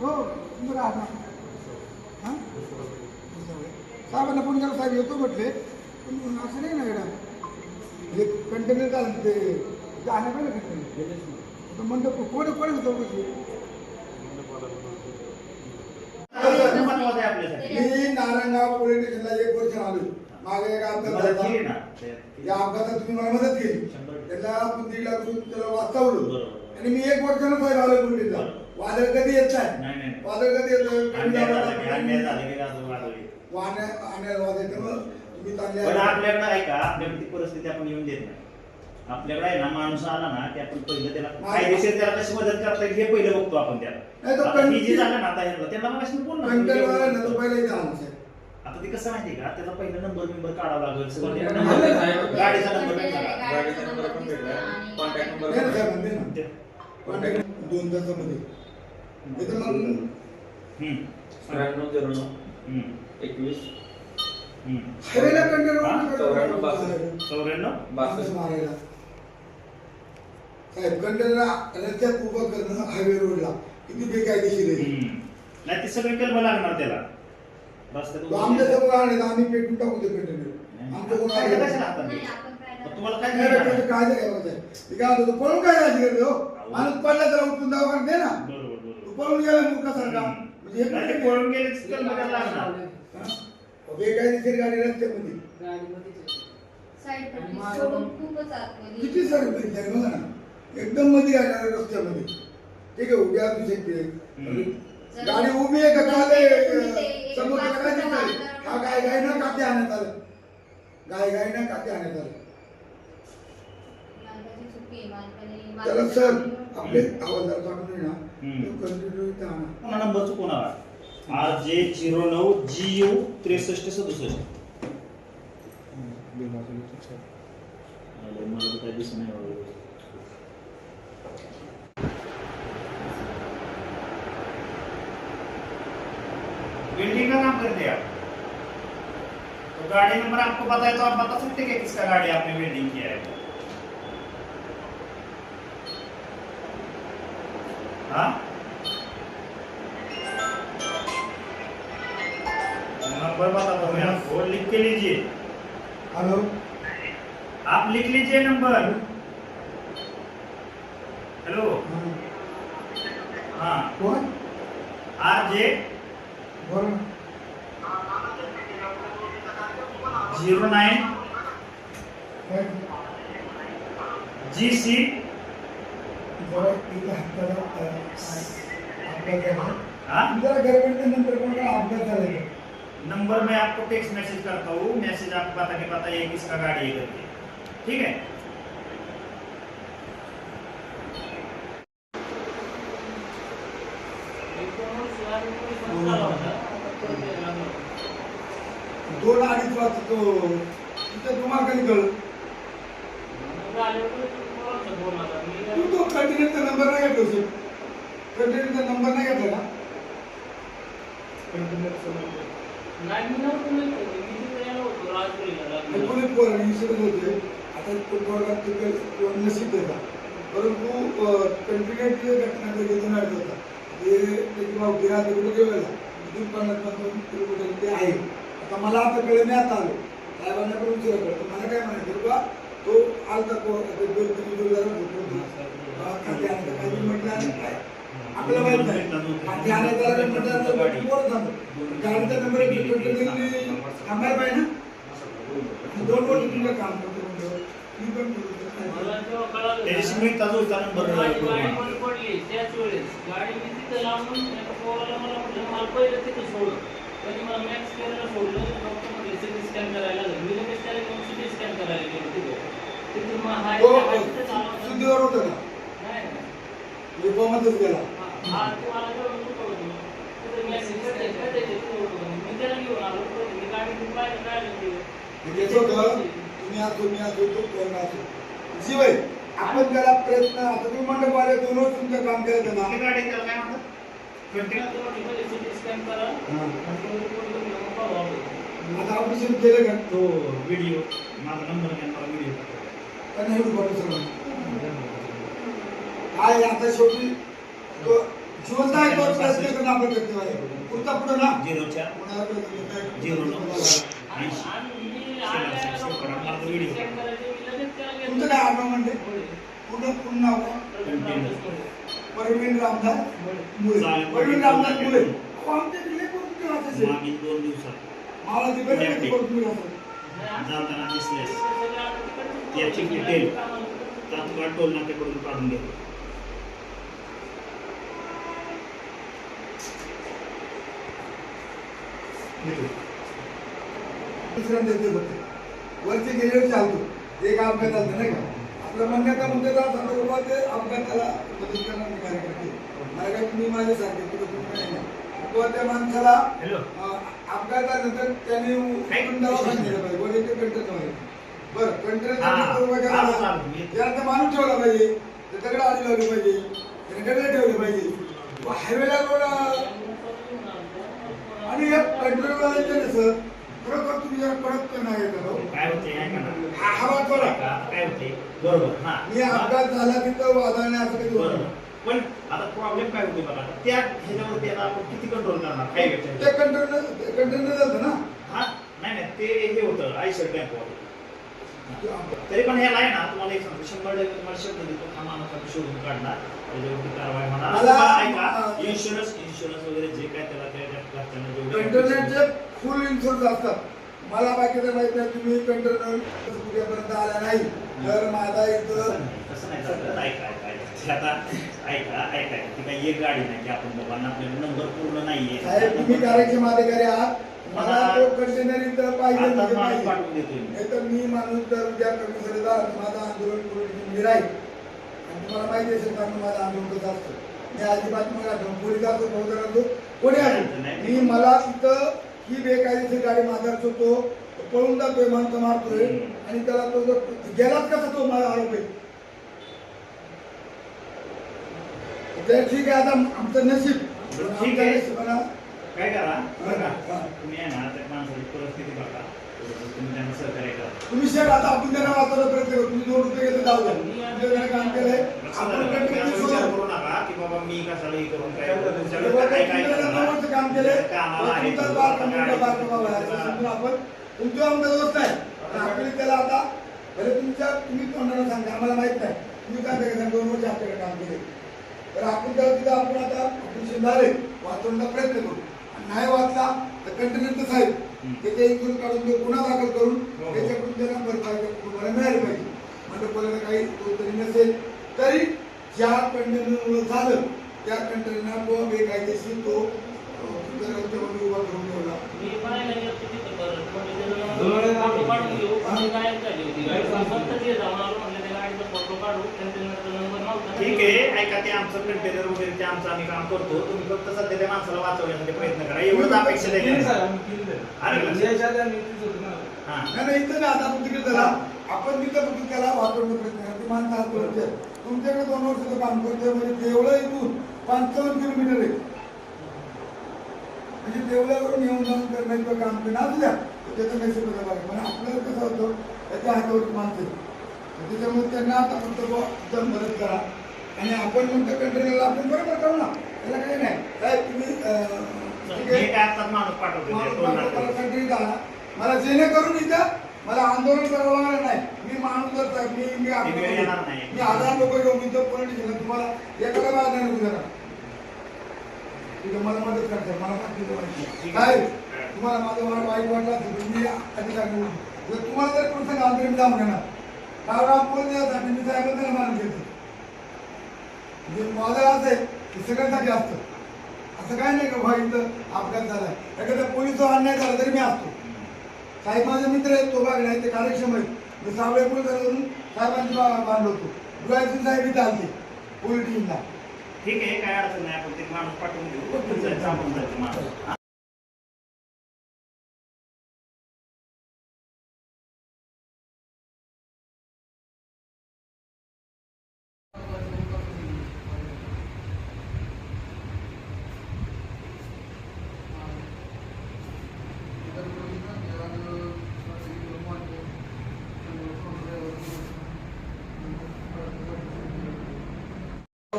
हो तुमचं काय हां? साहेबांना फोन केला साहेब येतो म्हटले. पण असं नाही ना मॅडम. हे कंटेनर का ते? जाण्या पाहिजे कंटेनर? म्हणतो कोणी कोणी चौकशी? मी नारायणगाव पोलीस स्टेशनला एक वर्ष आलो मागे एक अपघात झाला. या अपघातात तुम्ही मला मदत केली. त्याला रुपये त्याला वाचवलं. आणि मी एक वर्षानं साहेब आलो बरोबर. वादळ कधी येत नाही? नाही नाही वादळ कधी येतं? पण. आपल्याकडे आहे का? आपल्याकडे ती परिस्थिती आपण येऊन देत नाही. आपल्याकडे आहे ना माणूस आला ना की आपण पहिलं त्याला कायदेशीर त्याला कशी मदत करता येईल हे पहिलं बघतो आपण नाही त्याला तर आता ही जी कंटिन्यू- झालं ना आता ह्याला त्यांना मग असं तो आता ते कसं माहिती का? त्याचा पहिला नंबर बिंबर काढावा लागेल सगळं ते नंबर-. गाडीचा नंबर भेटला. कॉन्टॅक्ट नंबर ते- दोन तासामध्ये इथं मग. त्र्याण्णव झिरो नऊ. हम्म. एकवीस. हम्म. हायवेला हा? कंटेनर चौऱ्याण्णव बासष्ट. चौऱ्याण्णव? बासष्ट. मारायला. साहेब कंटेनर रस्त्यात उभं करणं हायवे रोडला किती बेकायदेशीर आहे. नाही ते सगळे कलम लागणार त्याला. रस्त्यात उभं. समोर तर आम्ही पेटून टाकू ते कंटेनर कोण काय करायचं नाही, आता? नाही, काय मग तुम्हाला काय नाही, करायचं? त्याचं कायदा घ्यायला साहेब मी काय म्हणतो पळून काय जायची हो? माणूस पडला तर उठून दवाखान्यात दे ना. पळून गेला मूर्खासारखा म्हणजे हे नाही ते पळून गेले लागणार. हा? बेकायदेशीर गाडी रस्त्यामध्ये. साईड पट्टी सोडून खूपच आतमध्ये. किती सर बघा ना. एकदम मध्ये गाडी आहे रस्त्यामध्ये. ठीक आहे उभ्या असू शकते गाडी उभी आहे का चाले समोर काय दिसतंय? हा गाय गाय ना काते आणण्यात आलं. गाय गाय ना काते आणण्यात आलं. मालकाची चुकी आहे, मालकाने- त्याला मालकाने- सर आपले पाठवून आहे ना कंटिन्यू पुन्हा आला. आर जे झिरो नऊ जी यू त्रेसष्ट सदुसष्ट. मला काही दिसत नाही बाबा. बिल्डिंग का काम करते आप तो गाड़ी नंबर आपको पता है तो आप बता सकते हैं कि किसका गाड़ी आपने बिल्डिंग किया है? हाँ? नंबर बता दो मैं आपको लिख के लीजिए। हॅलो? आप लिख लीजिए नंबर। हेलो? हाँ। कोण R J zero nine. G C. Number मैं आपको टेक्स्ट मैसेज करता हूँ। मैसेज आपको बता के बताइए किसका गाड़ी है करके। ठीक है? अडीच वाजता तो तिथं तुम्हाला कधी कंटिन्यूचा नंबर नाही घेतला नंबर एकोणीस होते? आता पोरगा तिकडे नशीब देता परंतु कंटिन्यूची घटना नाही होता ते त्याची गिरा तिकडे गेलेला? किलोमीटर ते आहे. आता मला आता कळण्यात आलं. साहेबांना पण उशीर कळतं मला काय म्हणायचं बा तो आलता ते दोन तीन दिवस झाला काही म्हटलं आणि काय? आपल्याला माहीत नाही. खाते आणायचं आलं म्हटलं तर बाकी पोरं थांबलं. गाडीचा नंबर थांबायला पाहिजे ना. दोन वर्ष तुमचं काम करतो म्हणलं. मी पण करू शकतो. त्याच्याशी मी ताजा होता नंबर तो सुद्धीवर होतं का? रिफॉर्मच गेला. त्याचं होतं तुम्ही असो मी असो तो कोण असो शिवाय आपण त्याला प्रयत्न आता तुम्ही मंडप आले दोन वर्ष तुमचं काम केलं ना आता ऑपरेशन केलं का? तो व्हिडिओ माझा नंबर घ्या मला व्हिडिओ त्यांना एवढं काय आता शेवटी तो जिवंत आहे तो प्रयत्न करणं आपलं कर्तव्य आहे पुढचा पुढं ना? झिरो तुमचं काय आडनाव म्हणते नाव काय? कंटिन्यू परवीन रामदास मुळे. परवीन रामदास मुळे. आमच्या जिल्हे कोण कुठे राहते ते? मागील दोन दिवसात. मला तिकडे पुण्यात कोण कुठे राहते? जाताना दिसलेस. त्याची डिटेल तात्काळ टोल नाक्याकडून काढून घेतो दुसऱ्यांदा ते होते वरचे गेले चालतो. एक अपघात झाला नाही का? आपलं म्हणण्याचा असा होता बाबा ते अपघाताला मदत करणारे कार्यकर्ते मला काय तुम्ही माझे सारखे तुला तुम्ही नाही त्या माणसाला अपघातानंतर त्याने दवाखान्यात नेलं पाहिजे. वडील ते कंटर व्हायचे बरं चालू. त्यानंतर माणूस ठेवला पाहिजे. ते दगड आधी लावले पाहिजे. त्याने दगड ठेवले पाहिजे. हायवेला रोड आणि हे कंट्रोलवाल्याचे कसं खरोखर तुम्ही जरा कडक नाही येत हो. काय होते ऐका ना. हा- हा वाद बघा. ऐका, काय होते? बरोबर हा. मी अपघात झाला तिथं वादळणे असं कधी होत बरोबर नाही. पण आता प्रॉब्लेम काय होते बघा त्या ह्याच्यावरती आता आपण किती कंट्रोल करणार? काय ते कंट्रोल कंट्रोल झालं ना. हा नाही नाही ते हे होतं आयसर बँक तरी पण ह्याला आहे ना तुम्हाला एक सांगतो. शंभर टक्के तुम्हाला शब्द देतो हा माणूस आपण शोधून काढणार. त्याच्यावरती कारवाई होणार. ऐका इन्शुरन्स इन्शुरन्स वगैरे जे काय त्याला त्या इंटरनेटचे फुल इन्शुरन्स असतात. मला बाकीचं माहीत नाही तुम्ही कंट्रोल उद्यापर्यंत आला नाही. तर माझा इथं नाही, तसं नाही चालत. ऐका ऐका ऐका. आता ऐका ऐका. ती काही एक गाडी नाही की आपण बाबांना आपल्याला नंबर पूर्ण नाहीये. साहेब तुम्ही कार्यक्षम अधिकारी आहात मला तो कंटेनर इथं पाहिजे आता म्हणजे पाहिजे तर मी माणूस जर उद्या माझं आंदोलन करून मी राहील. आणि तुम्हाला माहिती असेल का मी माझं आंदोलन कसं असतं? मी अजिबात मग आठवण पोलीस असतो फौजदार असतो कोणी असो मी मला तिथं ही बेकायदेशीर गाडी माघार होतो पळून जातोय माणसं मारतोय आणि त्याला तो जो गेलाच कसा तो माझा आरोप? आहे ठीक आहे आता आमचं नशीब. ठीक आमचं आहे. नशिबाला काय करा? बरं. का? तुम्ही आहे ना त्या माणसाची परिस्थिती बघा. तुम्ही त्यांना सहकार्य करा. तुम्ही शेठ आता आपण त्यांना वाचायला प्रयत्न करू तुम्ही दोन रुपये घेतो जाऊ द्या. काम केलंय आपण आलं का? तुम्ही कंटिन्यू असं विचार सोडू. करू नका की बाबा मी कशाला हे करून काय तेव्हा तुमच्याकडे ते काय काय तुमच्या करणार? जवळचं काम केलंय कामाला आहे. तुमचा तुमचा बाबा समजून आपण तुमचं आमचा दोस्त आहे. पण आपली त्याला आता भले तुमच्या तुम्ही तोंडाला सांगा आम्हाला माहीत नाही. तुम्ही काय सांगा दोन वर्ष आपल्याकडे काम केले तर आपण त्याला तिथं आपण आता झाले वाचवण्याचा प्रयत्न करू. नाही वाचला तर कंटिन्यू साहेब. त्याच्या इकडून काढून तो गुन्हा दाखल करून हो, हो. त्याच्याकडून त्यांना भरपाई कुटुंबाला मिळाली पाहिजे. म्हणजे कोणाला काही तो तरी नसेल तरी ज्या कंटेनरमुळे झालं त्या कंटेनर तो बेकायदेशीर तो उभा करून ठेवला. फोटो काढू. कंटेनरचा नंबर नव्हता. ठीक आहे ऐका ते आमचं कंटेनर वगैरे ते आमचं आम्ही काम करतो. तुम्ही फक्त सध्या त्या माणसाला वाचवण्यासाठी प्रयत्न करा. एवढंच अपेक्षा. हा. नाही नाही इथं ना आता आपण तिकडे झाला आपण तिथं फक्त त्याला वाचवण्याचा प्रयत्न करा. ते माणसं हात वरती. तुमच्याकडे दोन वर्षाचं काम करतोय म्हणजे देवळं इथून पंचावन्न किलोमीटर आहे. म्हणजे देवळावरून येऊन जाऊन करण्याचं काम करणं असू द्या. तर त्याचं नशीब होतं बघा. पण आपल्याला कसं होतं त्याच्या हातावरती माणसं त्याच्यामुळे त्यांना आता बुवा जर मदत करा. आणि आपण म्हणतो कंटेनरला आपण बरोबर करू ना. त्याला काही नाही. तुम्ही पाठवतो त्या मला मला. मला जेणेकरून इथं मला आंदोलन करावं लागणार नाही. मी माणूस जर मी मी येणार. मी हजार लोक घेऊन इथं पोलीस स्टेशनला तुम्हाला एखादा बाहेर नाही तिथं मला मदत करते मला माहिती. काय? तुम्हाला माझं वाईट वाईट वाटलं मी अधिकार जर तुम्हाला जर कोणतं मी जाऊन घेणार. कारण आपण द्यासाठी मी साहेब त्याला मानून घेतो म्हणजे माझं असं आहे की सगळ्यांसाठी असतं. असं काय नाही का भाई इथं अपघात झालाय. एखाद्या पोलीस अन्याय झाला तरी मी असतो. साहेब माझे मित्र आहेत तो बागडे आहेत ते कार्यक्षम आहेत. मी सावळे पोलीस साहेबांची बांधलो होतो. दुरायसिंग साहेब इथे आलते पोलीस टीमला ठीक आहे काय अडचण नाही. आपण ते माणूस पाठवून देऊ.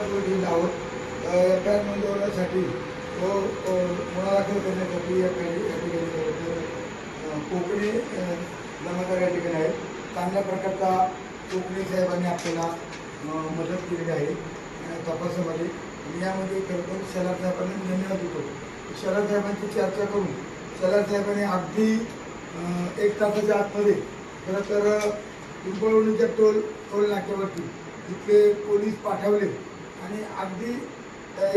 आपण घेत आहोत पॅन नोंदवण्यासाठी तो तो गुन्हा दाखल करण्यासाठी या ठिकाणी या ठिकाणी कोकणी अ, जमादार या ठिकाणी आहेत. चांगल्या प्रकारचा कोकणी साहेबांनी आपल्याला मदत केलेली आहे तपासामध्ये. आणि यामध्ये खरं तर शराब साहेबांना धन्यवाद देतो. शराब साहेबांची चर्चा करून शरद साहेबांनी अगदी एक तासाच्या आतमध्ये खरं तर पिंपळवणीच्या टोल टोल नाक्यावरती तिथले पोलीस पाठवले. आणि अगदी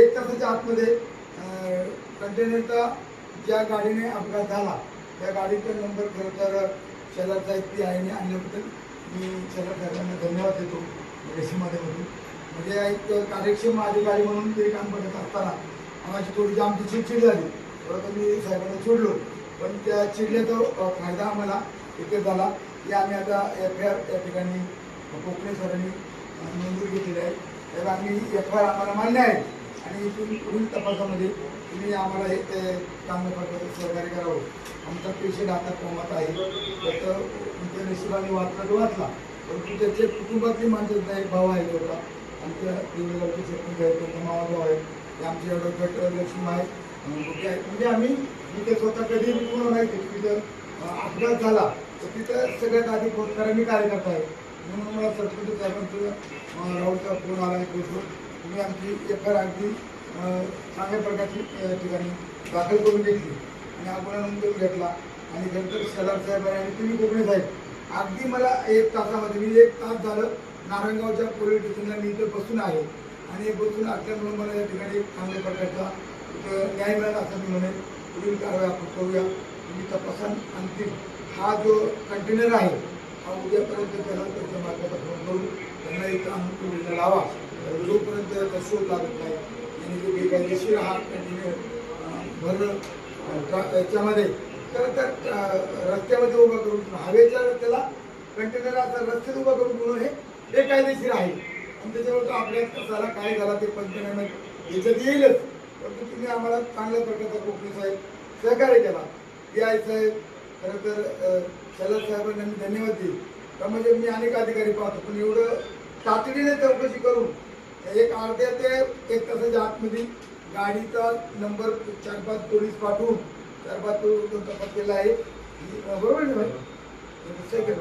एक तासाच्या आतमध्ये कंटेनरचा ज्या गाडीने अपघात झाला त्या गाडीचा नंबर खरं तर शहरात साहेब आईने आयने आणल्याबद्दल मी शहरात साहेबांना धन्यवाद देतो रेशीमाध्यमधून म्हणजे एक कार्यक्षम अधिकारी म्हणून ते काम करत असताना आम्हाला थोडीशी आमची चिडचिड झाली. परत मी साहेबांना चिडलो पण त्या चिडल्याचा फायदा आम्हाला इथे झाला. की आम्ही आता एफ आय आर या ठिकाणी कोकणे सरांनी अ, घेतलेली आहे. तर आम्ही एफ आय आर आम्हाला मान्य आहे. आणि इथून पुढील तपासामध्ये तुम्ही आम्हाला हे ते चांगल्या प्रकारे सहकार्य करावं. आमचा पेशंट आता कोमात आहे. त्याचं तुमच्या नशिबाने वाचला तो वाचला. परंतु त्याचे कुटुंबातली माणसं नाही भाऊ आहे होता आमच्या देवळगावचे सरपंच आहेत त्यांचा मामा भाऊ आहे. ते आमचे गट लक्ष्मी आहे म्हणजे आम्ही मी ते स्वतः कधी पूर्ण नाही तिथं अपघात झाला. तर तिथं सगळ्यात आधी पोचणारा मी कार्यकर्ता आहे. म्हणून मला सरस्वती साहेबांचं राहुलचा फोन आला आहे पोचलो तुम्ही आमची एका अगदी चांगल्या प्रकारची ठिकाणी दाखल करून घेतली. आणि हा नोंद घेतला. आणि नंतर शहरार साहेब आहे आणि तुम्ही कोकणे साहेब अगदी मला एक तासामध्ये मी एक तास झालं नारायणगावच्या पोलीस स्टेशनला मी इथं बसून आहे. आणि बसून असल्यामुळे मला या ठिकाणी एक चांगल्या प्रकारचा न्याय मिळाला असं मी म्हणेन. पुढील कारवाई आपण करूया. तुम्ही तपासून आणखी हा जो कंटेनर आहे हा उद्यापर्यंत त्याला त्याच्या मार्गाचा फोन करून त्यांना एक आणून पोलिसला लावा. जोपर्यंत त्याचा शोध लागत नाही आणि जो बेकायदेशीर हा कंटेनर भरणं याच्यामध्ये तर त्या रस्त्यामध्ये उभा करून हवेच्या रस्त्याला कंटेनर आता रस्त्यात उभा करून गुन्हा हे बेकायदेशीर आहे. आणि त्याच्यावर तो आपल्या कसाला काय झाला ते पंचनामे याच्यात येईलच. परंतु तुम्ही आम्हाला चांगल्या प्रकारचा कोकणी साहेब सहकार्य केला. पी आय साहेब खरं तर शरद साहेबांना मी धन्यवाद देईल का म्हणजे मी अनेक अधिकारी पाहतो पण एवढं तातडीने चौकशी करून एक अर्ध्या ते एक तासाच्या आतमध्ये गाडीचा नंबर चार पाच पोलीस पाठवून चार पाच पोलीस तपास केला आहे. बरोबर ना भाई? सेकंड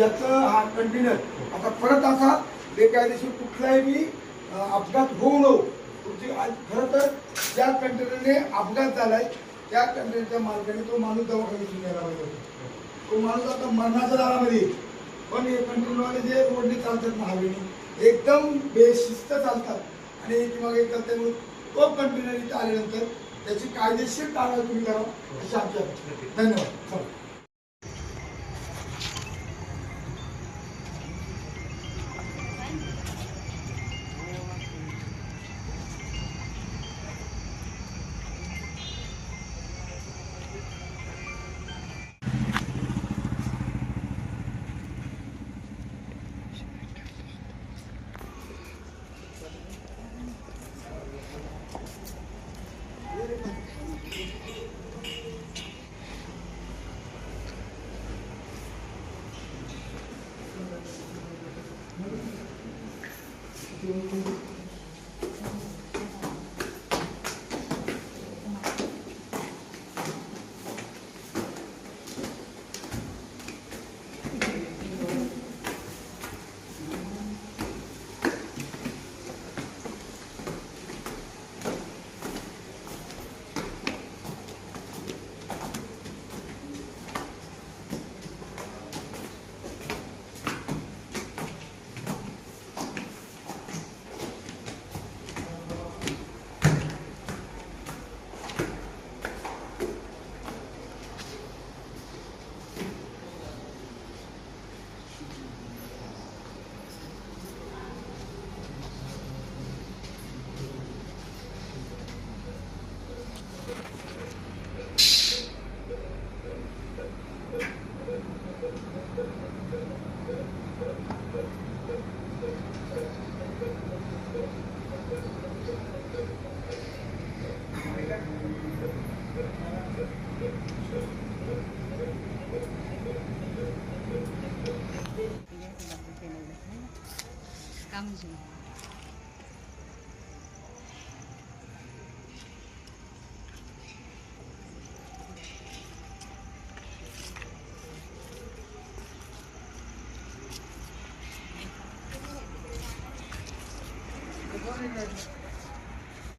याचं हा कंटेनर आता परत असा बेकायदेशीर कुठलाही अपघात होऊ नको तुमची आज खरं तर ज्या कंटेनरने अपघात झालाय त्या कंटेनरच्या मालकाने तो माणूस दवाखान्यात न्यायला पाहिजे होता. तो माणूस आता मरणाच्या दारामध्ये आहे. पण हे कंटेनरवाले जे रोडने चालतात महावीने एकदम बेशिस्त चालतात. आणि एकीमागे एक चालतात त्यामुळे तो कंटेनर इथे आल्यानंतर त्याची कायदेशीर कारवाई तुम्ही करा अशी आमची धन्यवाद. Kamu sih.